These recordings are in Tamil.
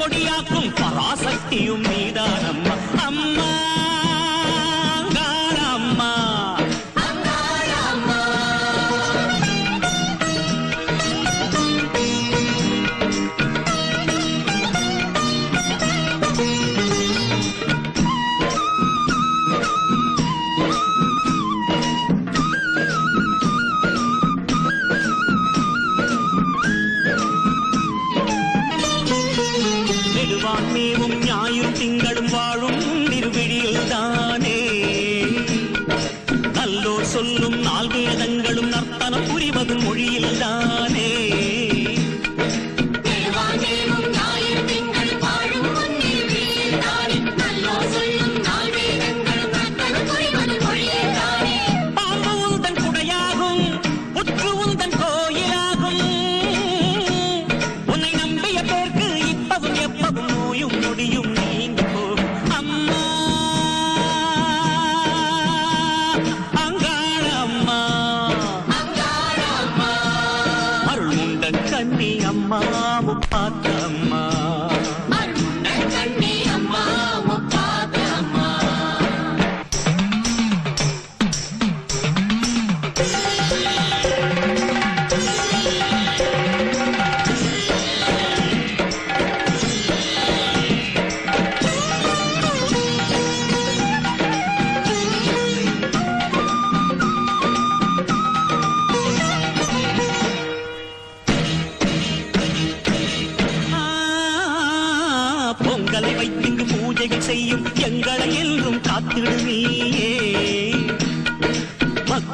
கொடியாக்கும் பராசக்தியும் நீ. நடனங்களும் நர்த்தனம் புரிவதும் மொழியில்தான்.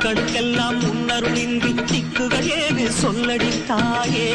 பூக்களுக்கெல்லாம் முன்னருளின்றி திக்குகள் ஏது சொல்லடி தாயே.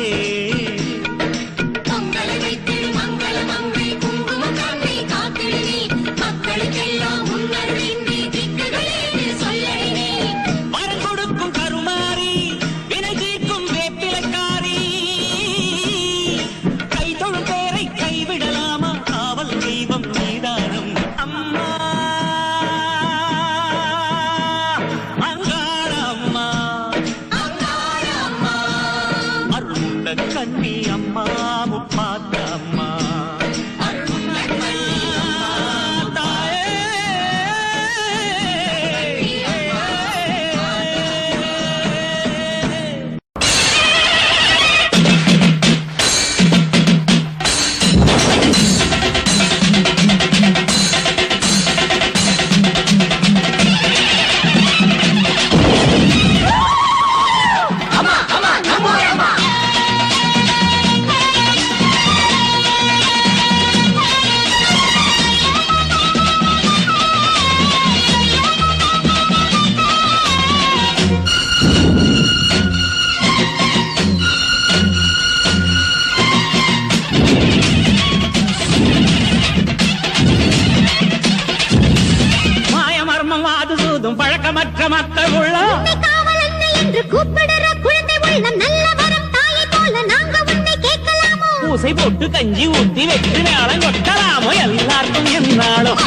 கூப்பிடுற குழந்தை உள்ளம் நல்ல வரம் தாயை போல நாங்க உன்னை கேட்கலாமோ? பூசை போட்டு கஞ்சி ஊத்தி வெற்றி மேளம் கொட்டலாமோ எல்லாருக்கும் என்னாலும்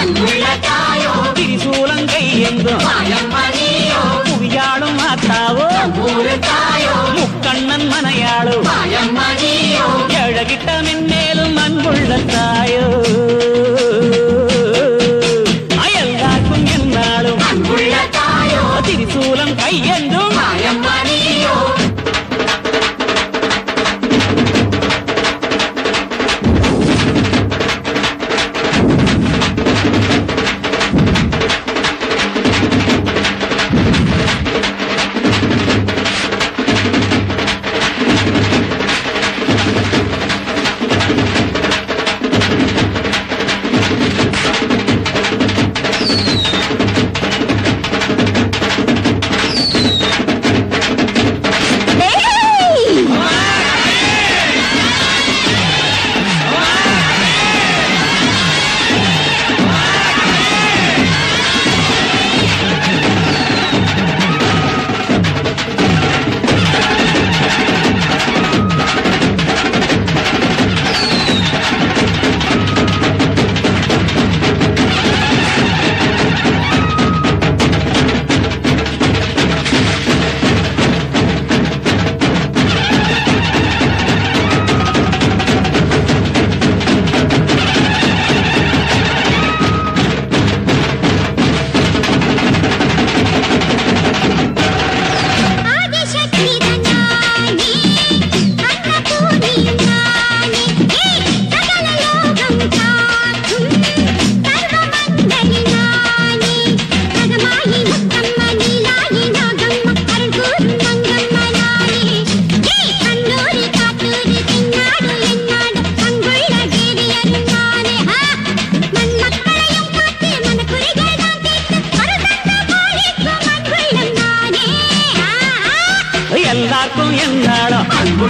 திரிசூலம் கையெங்கும் புவியாளும் மாத்தாவோ முக்கண்ணன் மனையாளோ? அழகிட்ட மென்மேலும் அன்புள்ள தாய்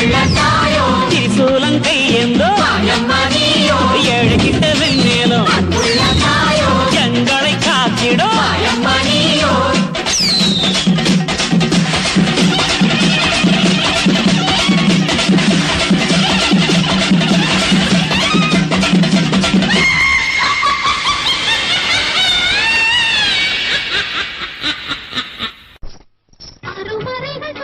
எல்லாருக்கும் என்னாலும் அன்புள்ள தாயோ திரிசூலம் கையேந்தோ தாயம்மா நீயோ ஏழு கிட்ட வெண்ணேலும் எங்களை காத்திடும் அருமறைகள்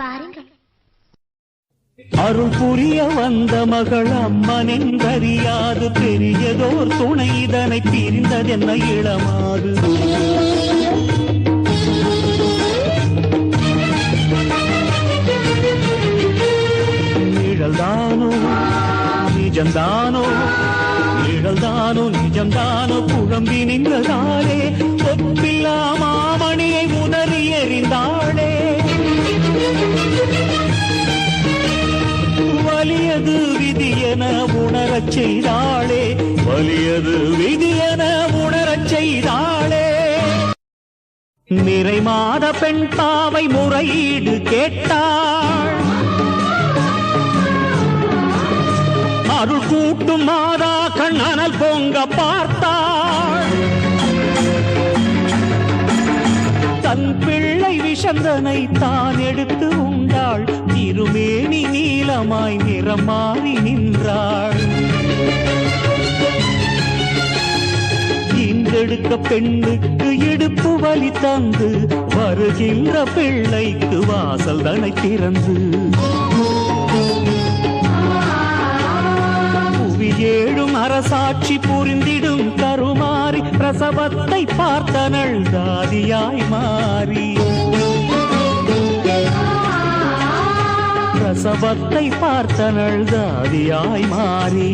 வாருங்கள். அருள் புரிய வந்த மகள் அம்மனின் அறியாது பெரியதோர் துணை இதனை பிரிந்ததென்ன இளமாறு நிழல்தானோ நிஜம்தானோ நிழல்தானோ நிஜம்தானோ புழம்பி நின்றதாலே ஒப்பில்லா மாமணியை உதறி எறிந்தாளே. வலியது விதியென உணரச் செய்தாளே. வலியது விதியென உணரச் செய்தாளே. நிறை மாத பெண் பாவை முறையீடு கேட்டாள். அருள் கூட்டும் மாதா கண்ணனல் பொங்க பார்த்தாள். சந்தனை தான் எடுத்து உண்டாள். திருமேனி நீளமாய் நிறம் மாறி நின்றாள். இன்றெடுக்க பெண்ணுக்கு இடுப்பு வலி தந்து வருகின்ற பிள்ளைக்கு வாசல் தனை திறந்து. புவி ஏழும் அரசாட்சி புரிந்திடும் கருமாறி பிரசவத்தை பார்த்தனள் தாதியாய் மாறி. பிரசவத்தை பார்த்தனள் தாதியாய் மாறி.